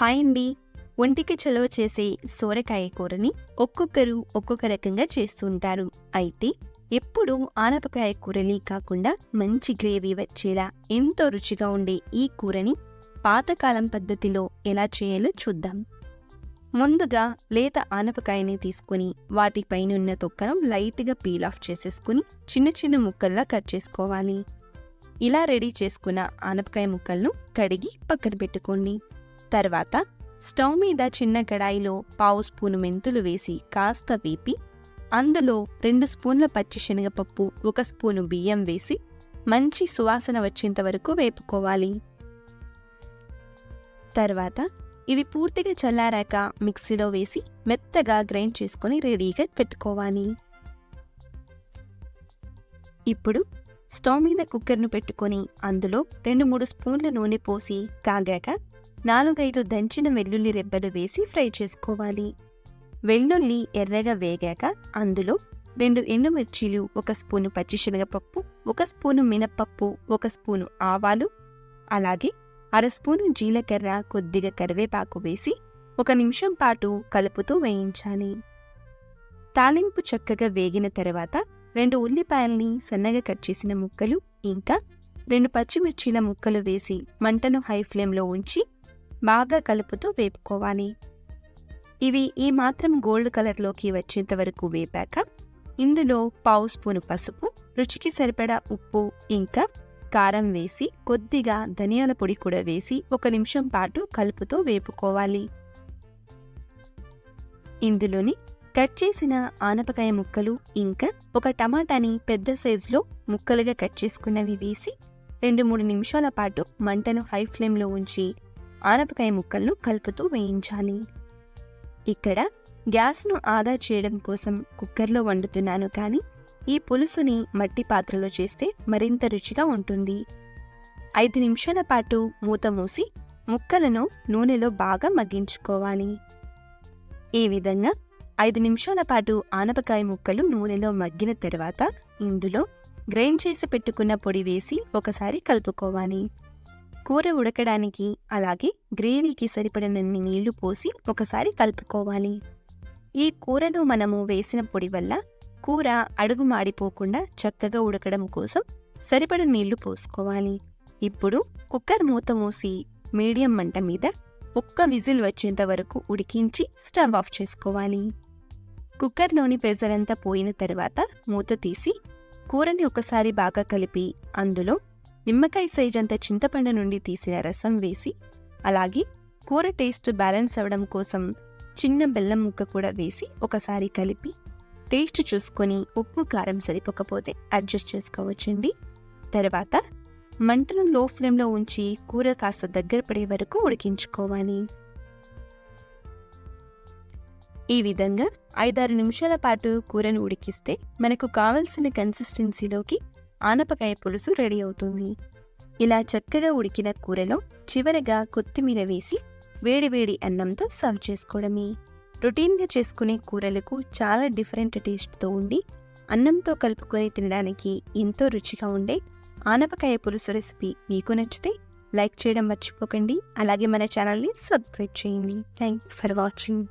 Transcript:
Hi అండి. ఒంటికి చలవ చేసే సోరకాయ కూరని ఒక్కొక్కరు ఒక్కొక్క రకంగా చేస్తుంటారు అయితే ఎప్పుడు ఆనపకాయ కూరని కాకుండా మంచి గ్రేవీ వచ్చేలా ఎంతో రుచిగా ఉండే ఈ కూరని పాతకాలం పద్ధతిలో ఎలా చేయాలో చూద్దాం. ముందుగా లేత ఆనపకాయని తీసుకొని వాటిపైనున్న తొక్కను లైట్గా పీల్ ఆఫ్ చేసేసుకుని చిన్న చిన్న ముక్కల్లా కట్ చేసుకోవాలి. ఇలా రెడీ చేసుకున్న ఆనపకాయ ముక్కలను కడిగి పక్కన పెట్టుకోండి. తర్వాత స్టవ్ మీద చిన్న కడాయిలో పావు స్పూను మెంతులు వేసి కాస్త వేపి అందులో రెండు స్పూన్ల పచ్చి శనగపప్పు ఒక స్పూను బియ్యం వేసి మంచి సువాసన వచ్చేంత వరకు వేపుకోవాలి. తర్వాత ఇవి పూర్తిగా చల్లారాక మిక్సీలో వేసి మెత్తగా గ్రైండ్ చేసుకొని రెడీగా పెట్టుకోవాలి. ఇప్పుడు స్టవ్ మీద కుక్కర్ను పెట్టుకొని అందులో రెండు మూడు స్పూన్ల నూనె పోసి కాగాక నాలుగైదు దంచిన వెల్లుల్లి రెబ్బలు వేసి ఫ్రై చేసుకోవాలి. వెల్లుల్లి ఎర్రగా వేగాక అందులో రెండు ఎండుమిర్చీలు ఒక స్పూను పచ్చిశనగపప్పు ఒక స్పూను మినప్పప్పు ఒక స్పూను ఆవాలు అలాగే అర స్పూను జీలకర్ర కొద్దిగా కరివేపాకు వేసి ఒక నిమిషం పాటు కలుపుతూ వేయించాలి. తాలింపు చక్కగా వేగిన తర్వాత రెండు ఉల్లిపాయల్ని సన్నగా కట్ చేసిన ముక్కలు ఇంకా రెండు పచ్చిమిర్చీల ముక్కలు వేసి మంటను హై ఫ్లేమ్లో ఉంచి బాగా కలుపుతూ వేపుకోవాలి. ఇవి ఈ మాత్రం గోల్డ్ కలర్లోకి వచ్చేంత వరకు వేపాక ఇందులో పావు స్పూను పసుపు రుచికి సరిపడా ఉప్పు ఇంకా కారం వేసి కొద్దిగా ధనియాల పొడి కూడా వేసి ఒక నిమిషం పాటు కలుపుతూ వేపుకోవాలి. ఇందులోని కట్ చేసిన ఆనపకాయ ముక్కలు ఇంకా ఒక టమాటాని పెద్ద సైజులో ముక్కలుగా కట్ చేసుకున్నవి వేసి రెండు మూడు నిమిషాల పాటు మంటను హై ఫ్లేమ్లో ఉంచి ఆనపకాయ ముక్కలను కలుపుతూ వేయించాలి. ఇక్కడ గ్యాస్ను ఆదా చేయడం కోసం కుక్కర్లో వండుతున్నాను కానీ ఈ పులుసుని మట్టి పాత్రలో చేస్తే మరింత రుచిగా ఉంటుంది. ఐదు నిమిషాల పాటు మూత మూసి ముక్కలను నూనెలో బాగా మగ్గించుకోవాలి. ఈ విధంగా ఐదు నిమిషాల పాటు ఆనపకాయ ముక్కలు నూనెలో మగ్గిన తర్వాత ఇందులో గ్రైండ్ చేసి పెట్టుకున్న పొడి వేసి ఒకసారి కలుపుకోవాలి. కూర ఉడకడానికి అలాగే గ్రేవీకి సరిపడినన్ని నీళ్ళు పోసి ఒకసారి కలుపుకోవాలి. ఈ కూరలో మనము వేసిన పొడి వల్ల కూర అడుగు మాడిపోకుండా చక్కగా ఉడకడం కోసం సరిపడ నీళ్ళు పోసుకోవాలి. ఇప్పుడు కుక్కర్ మూత మూసి మీడియం మంట మీద ఒక్క విజిల్ వచ్చేంత వరకు ఉడికించి స్టవ్ ఆఫ్ చేసుకోవాలి. కుక్కర్లోని ప్రెజర్ అంతా పోయిన తర్వాత మూత తీసి కూరని ఒకసారి బాగా కలిపి అందులో నిమ్మకాయ సైజ్ అంత చింతపండు నుండి తీసిన రసం వేసి అలాగే కూర టేస్ట్ బ్యాలెన్స్ అవ్వడం కోసం చిన్న బెల్లం ముక్క కూడా వేసి ఒకసారి కలిపి టేస్ట్ చూసుకొని ఉప్పు కారం సరిపోకపోతే అడ్జస్ట్ చేసుకోవచ్చండి. తర్వాత మంటను లో ఫ్లేమ్లో ఉంచి కూర కాస్త దగ్గర పడే వరకు ఉడికించుకోవాలి. ఈ విధంగా ఐదారు నిమిషాల పాటు కూరను ఉడికిస్తే మనకు కావలసిన కన్సిస్టెన్సీలోకి ఆనపకాయ పులుసు రెడీ అవుతుంది. ఇలా చక్కగా ఉడికిన కూరలో చివరగా కొత్తిమీర వేసి వేడివేడి అన్నంతో సర్వ్ చేసుకోవడమే. రొటీన్గా చేసుకునే కూరలకు చాలా డిఫరెంట్ టేస్ట్తో ఉండి అన్నంతో కలుపుకొని తినడానికి ఎంతో రుచిగా ఉండే ఆనపకాయ పులుసు రెసిపీ మీకు నచ్చితే లైక్ చేయడం మర్చిపోకండి. అలాగే మన ఛానల్ని సబ్స్క్రైబ్ చేయండి. Thank for watching.